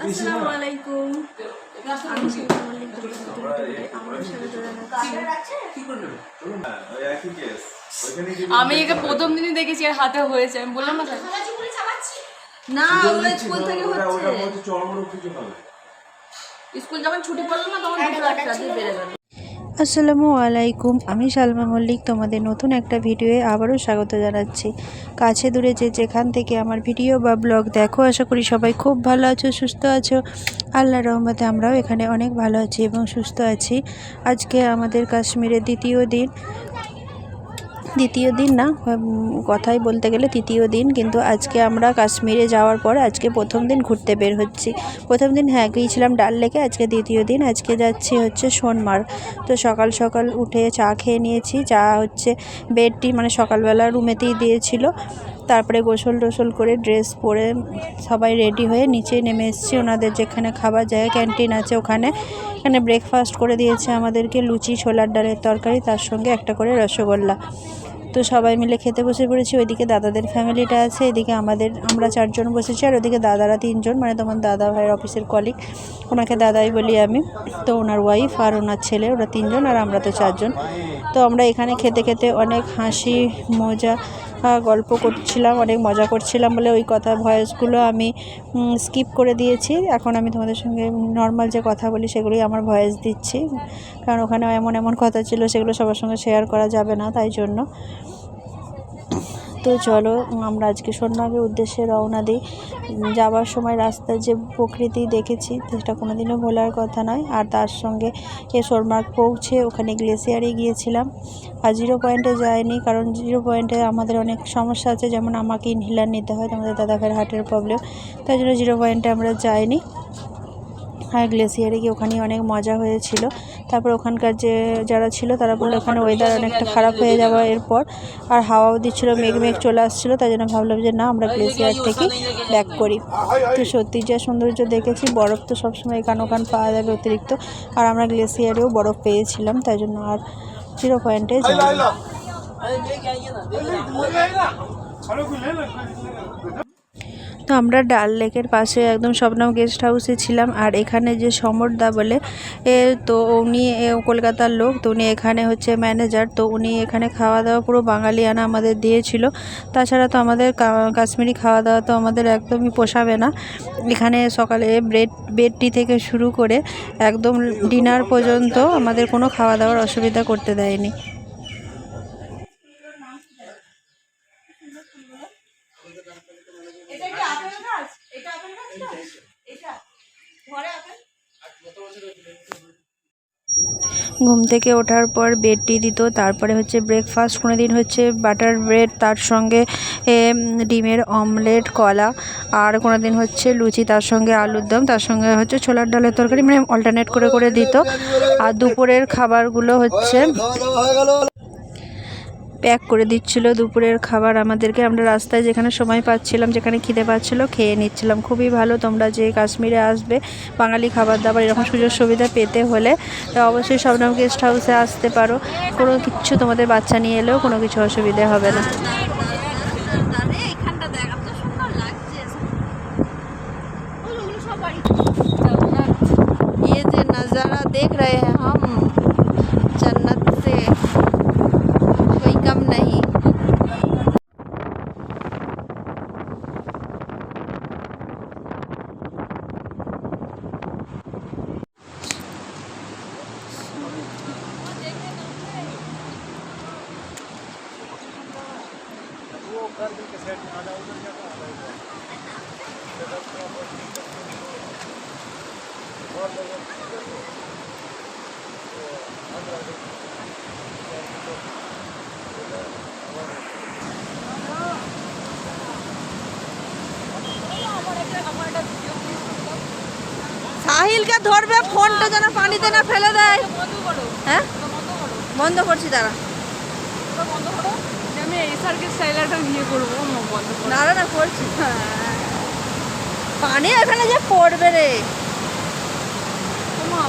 আসসালামু আলাইকুম আমি শিল্পা মল্লিক আমার স্বাগত জানাচ্ছি আমি একে প্রথম দিনই দেখেছি আর হাতে হয়েছে। আমি বললাম না স্যার না স্কুল থেকে হচ্ছে। স্কুল যখন ছুটি পড়ল না তখন দুপুর একটাতে বেড়ে গেল। আসসালামু আলাইকুম আমি সালমা মল্লিক তোমাদের নতুন একটা ভিডিওয়ে আবারও স্বাগত জানাচ্ছি। কাছে দূরে যে যেখান থেকে আমার ভিডিও বা ব্লগ দেখো আশা করি সবাই খুব ভালো আছো সুস্থ আছো। আল্লাহ রহমতে আমরাও এখানে অনেক ভালো আছি এবং সুস্থ আছি। আজকে আমাদের কাশ্মীরের দ্বিতীয় দিন। দ্বিতীয় দিন না কথাই বলতে গেলে তৃতীয় দিন, কিন্তু আজকে আমরা কাশ্মীরে যাওয়ার পর আজকে প্রথম দিন ঘুরতে বের হচ্ছি। প্রথম দিন হ্যাঁ গিয়েছিলাম ডাল লেকে, আজকে দ্বিতীয় দিন, আজকে যাচ্ছি হচ্ছে সোনমার তো সকাল সকাল উঠে চা খেয়ে নিয়েছি, চা হচ্ছে বেডটি মানে সকালবেলা রুমেতেই দিয়েছিল। তারপরে গোসল টোসল করে ড্রেস পরে সবাই রেডি হয়ে নিচে নেমে এসেছি। ওনাদের যেখানে খাবার জায়গা ক্যান্টিন আছে ওখানে। এখানে ব্রেকফাস্ট করে দিয়েছে আমাদেরকে লুচি, ছোলার ডালের তরকারি, তার সঙ্গে একটা করে রসগোল্লা। তো সবাই মিলে খেতে বসে পড়েছি, ওইদিকে দাদাদের ফ্যামিলিটা আছে, এদিকে আমাদের, আমরা চারজন বসেছি, আর ওদিকে দাদারা তিনজন মানে তোমার দাদা ভাইয়ের অফিসের কলিগ ওনাকে দাদাই বলি আমি, তো ওনার ওয়াইফ আর ওনার ছেলে, ওরা তিনজন আর আমরা তো চারজন। তো আমরা এখানে খেতে খেতে অনেক হাসি, মজা গল্প করছিলাম, অনেক মজা করছিলাম বলে ওই কথা, ভয়েসগুলো আমি স্কিপ করে দিয়েছি। এখন আমি তোমাদের সঙ্গে নর্মাল যে কথা বলি সেগুলোই আমার ভয়েস দিচ্ছি। কারণ ওখানে এমন এমন কথা ছিল, সেগুলো সবার সঙ্গে শেয়ার করা যাবে না, তাই জন্য। তো চলো আমরা আজকে সোনমার্গের উদ্দেশ্যে রওনা দিই। যাওয়ার সময় রাস্তার যে প্রকৃতি দেখেছি, সেটা কোনোদিনও ভোলার কথা নয়। আর তার সঙ্গে এ সোনমার্গ পৌঁছে ওখানে গ্লেসিয়ারে গিয়েছিলাম। আর জিরো পয়েন্টে যায়নি কারণ জিরো পয়েন্টে আমাদের অনেক সমস্যা আছে। যেমন আমাকে ইনহেলার নিতে হয় আমাদের দাদাভাইয়ের হার্টের প্রবলেম তাই জন্য জিরো পয়েন্টে আমরা যাইনি। গ্লেসিয়ারে গিয়ে ওখানে অনেক মজা হয়েছিল। তারপর ওখানকার যে যারা ছিল তারা বলল ওখানে ওয়েদার অনেকটা খারাপ হয়ে যাওয়া এরপর আর হাওয়াও দিচ্ছিল মেঘ মেঘ চলে আসছিল তাই জন্য ভাবলাম যে না আমরা গ্লেসিয়ার থেকে ব্যাক করি। তো সত্যি যা সৌন্দর্য দেখেছি বরফ তো সবসময় এখান ওখান পাওয়া যাবে অতিরিক্ত। আর আমরা গ্লেসিয়ারেও বরফ পেয়েছিলাম তাই জন্য আর জিরো পয়েন্টে যাই তো আমরা ডাল লেকের পাশে একদম শবনম গেস্ট হাউসে ছিলাম আর এখানে যে সমরদা বলে, এ, তো উনি কলকাতার লোক, তো উনি এখানে হচ্ছে ম্যানেজার তো উনি এখানে খাওয়া দাওয়া পুরো বাঙালিয়ানা আমাদের দিয়েছিল। তাছাড়া তো আমাদের কাশ্মীরি খাওয়া দাওয়া তো আমাদের একদমই পোষাবে না। এখানে সকালে ব্রেড বেড টি থেকে শুরু করে একদম ডিনার পর্যন্ত আমাদের কোনো খাওয়া দাওয়ার অসুবিধা করতে দেয়নি। ঘুম থেকে ওঠার পর বেডটি দিত, তারপরে হচ্ছে ব্রেকফাস্ট কোনো দিন হচ্ছে বাটার ব্রেড তার সঙ্গে ডিমের অমলেট কলা, আর কোনো দিন হচ্ছে লুচি, তার সঙ্গে আলুর দম, তার সঙ্গে হচ্ছে ছোলার ডালের তরকারি মানে অল্টারনেট করে করে দিত। আর দুপুরের খাবারগুলো হচ্ছে প্যাক করে দিচ্ছিল দুপুরের খাবার আমাদেরকে আমরা রাস্তায় যেখানে সময় পাচ্ছিলাম যেখানে খিদে পাচ্ছিল খেয়ে নিচ্ছিলাম খুবই ভালো তোমরা যে কাশ্মীরে আসবে বাঙালি খাবার দাবার এরকম সুযোগ সুবিধা পেতে হলে তো অবশ্যই শবনম গেস্ট হাউসে আসতে পারো কোনো কিচ্ছু তোমাদের বাচ্চা নিয়ে এলেও কোনো কিছু অসুবিধে হবে না এখানটা দেখ এত সুন্দর লাগছে ওগুলো সবারই ये जो नज़ारा देख रहे हैं সাহিলকে ধরবে ফোনটা যেন পানিতে না ফেলে দেয়। হ্যাঁ? বন্ধ করছি তারা আমি এই সার্কিট স্টাইলে একটা বিয়ে করব না না করছি। পানি এখানে যে পড়বে রে। তোমার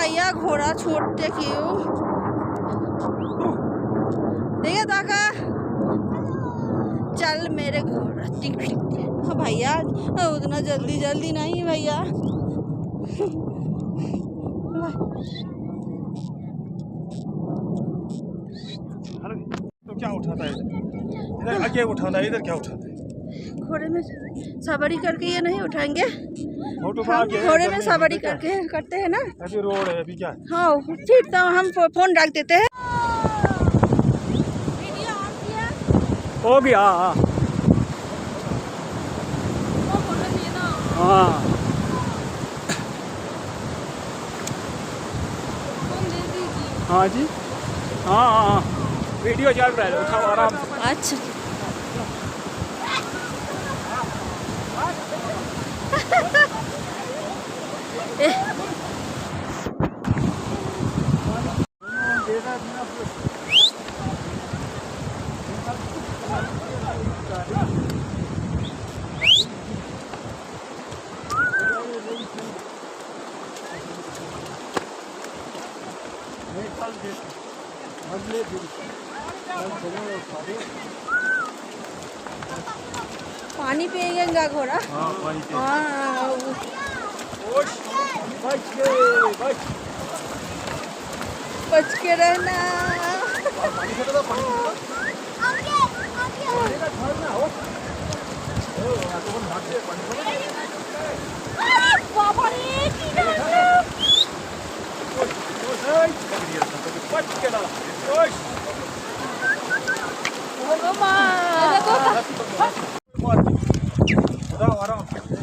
भैया घोड़ा छोड़ते क्यों? देखिए दाका चल मेरे घोड़ा टिक हाँ भैया उतना जल्दी जल्दी नहीं भैया। क्या उठाता इधर? क्या उठाता है इधर क्या उठाता है? घोड़े में सवारी करके ये नहीं उठाएँगे? हम घोड़े में सवारी है? करके करते हैं ना? अभी रोड है अभी क्या? हाँ ठीक तो हम फ़ोन रख देते हैं। हो गया हाँ हाँ। हाँ। जी। हाँ हाँ हाँ। वीडियो चल रहा है उठाओ आराम अच्छा। पानी पिएगा घोड़ा हाँ पानी के हाँ वो- ओश, बच गए बच बच के रहना Vamos lá! Vamos lá!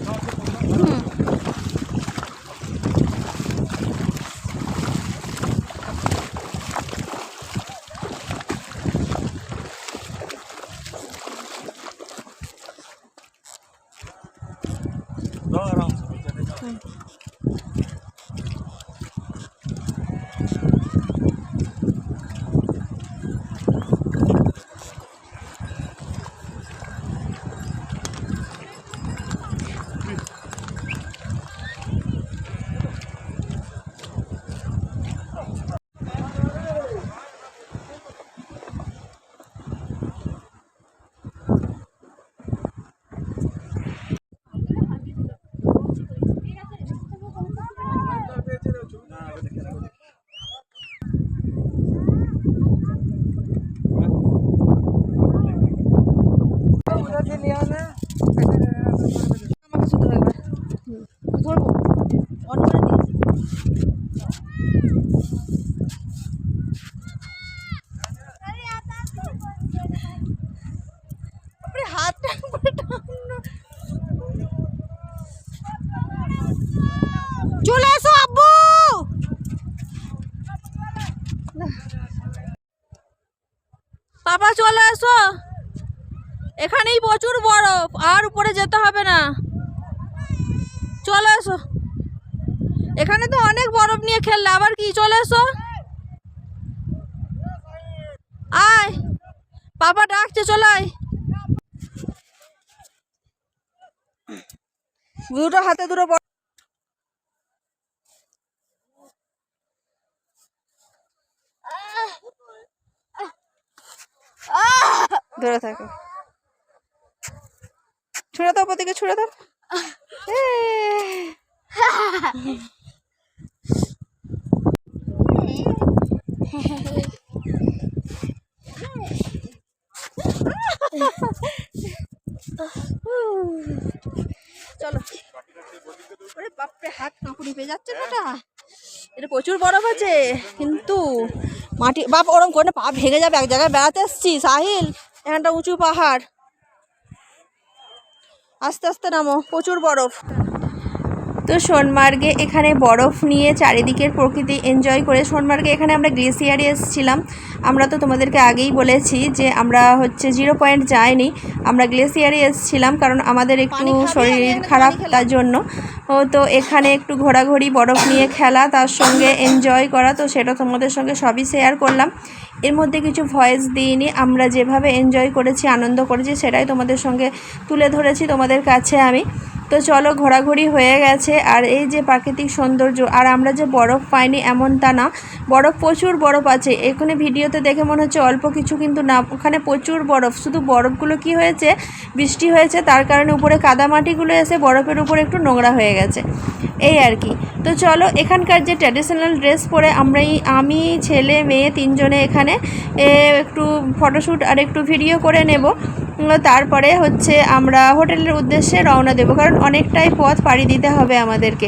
চলে এসো এখানেই প্রচুর বরফ, আর উপরে যেতে হবে না। চলে এসো। এখানে তো অনেক বরফ নিয়ে খেললে, আবার কি? চলে এসো। আয়। পাপা ডাকছে, চলে আয়। দুটো হাতে দুটো ধরে থাকো। ছুঁড়ে দাও ওদিকে ছুঁড়ে দাও। চলো। বাপরে হাত কাঁপুনি পেয়ে যাচ্ছে না এটা প্রচুর বরফ আছে কিন্তু মাটি বাপ ওরম করে পা ভেঙে যাবে এক জায়গায় বেড়াতে এসছি সাহিল এখানটা উঁচু পাহাড়। আস্তে আস্তে নামো প্রচুর বরফ। তো সোনমার্গে এখানে বরফ নিয়ে চারিদিকের প্রকৃতি এনজয় করে সোনমার্গে এখানে আমরা গ্লেসিয়ারে এসেছিলাম। আমরা তো তোমাদেরকে আগেই বলেছি যে আমরা হচ্ছে জিরো পয়েন্ট যাইনি আমরা গ্লেসিয়ারে এসেছিলাম কারণ আমাদের একটু শরীর খারাপ তার জন্য। ও তো এখানে একটু ঘোরাঘুরি, বরফ নিয়ে খেলা, তার সঙ্গে এনজয় করা, তো সেটা তোমাদের সঙ্গে সবই শেয়ার করলাম। এর মধ্যে কিছু ভয়েস দিইনি, আমরা যেভাবে এনজয় করেছি, আনন্দ করেছি, সেটাই তোমাদের সঙ্গে তুলে ধরেছি তোমাদের কাছে আমি। তো চলো, ঘোরাঘুরি হয়ে গেছে, আর এই যে প্রাকৃতিক সৌন্দর্য, আর আমরা যে বরফ পাইনি এমন তা না। বরফ, প্রচুর বরফ আছে এখানে ভিডিওতে দেখে মনে হচ্ছে অল্প কিছু কিন্তু না, ওখানে প্রচুর বরফ, শুধু বরফগুলো কি হয়েছে, বৃষ্টি হয়েছে, তার কারণে উপরে কাদামাটিগুলো এসে বরফের উপরে একটু নোংরা হয়ে গেছে। এই আর কি। তো চলো, এখানকার যে ট্র্যাডিশনাল ড্রেস পরে আমরা আমি, ছেলে, মেয়ে তিনজনে এখানে একটু ফটোশ্যুট আর একটু ভিডিও করে নেব। তারপরে হচ্ছে আমরা হোটেলের উদ্দেশ্যে রওনা দেবো, কারণ অনেকটাই পথ পাড়ি দিতে হবে আমাদেরকে।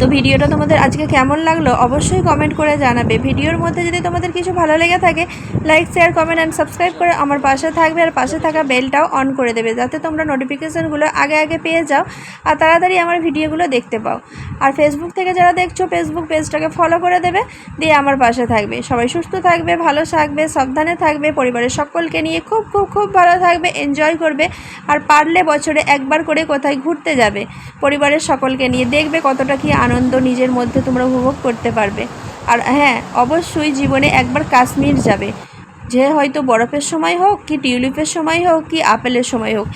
তো ভিডিওটা তোমাদের আজকে কেমন লাগল অবশ্যই কমেন্ট করে জানাবে। ভিডিওর মধ্যে যদি তোমাদের কিছু ভালো লেগে থাকে like share comment and subscribe করে আমার পাশে থাকবে আর পাশে থাকা বেলটাও অন করে দেবে যাতে তোমরা নোটিফিকেশানগুলো আগে আগে পেয়ে যাও আর তাড়াতাড়ি আমার ভিডিওগুলো দেখতে পাও। আর ফেসবুক থেকে যারা দেখছ ফেসবুক পেজটাকে ফলো করে দেবে, দিয়ে আমার পাশে থাকবে। সবাই সুস্থ থাকবে, ভালো থাকবে, সাবধানে থাকবে, পরিবারের সকলকে নিয়ে খুব খুব খুব ভালো থাকবে এনজয় করবে আর পারলে বছরে একবার করে কোথায় ঘুরতে যাবে, পরিবারের সকলকে নিয়ে দেখবে কতটা কি আনন্দ নিজের মধ্যে তোমরা উপভোগ করতে পারবে। আর হ্যাঁ অবশ্যই জীবনে একবার কাশ্মীর যাবে। যে হয়তো বরফের সময় হোক কি টিউলিপের সময় হোক কি আপেলের সময় হোক,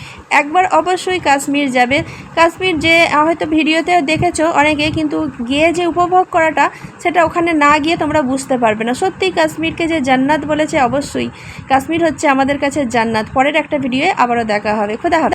একবার অবশ্যই কাশ্মীর যাবে। কাশ্মীর যে হয়তো ভিডিওতে দেখেছ, অনেকে কিন্তু গিয়ে যে উপভোগ করাটা, সেটা ওখানে না গিয়ে তোমরা বুঝতে পারবে না। সত্যি কাশ্মীরকে যে জান্নাত বলেছে, অবশ্যই। কাশ্মীর হচ্ছে আমাদের কাছে জান্নাত। পরের একটা ভিডিওয়ে আবারও দেখা হবে। খোদা হবে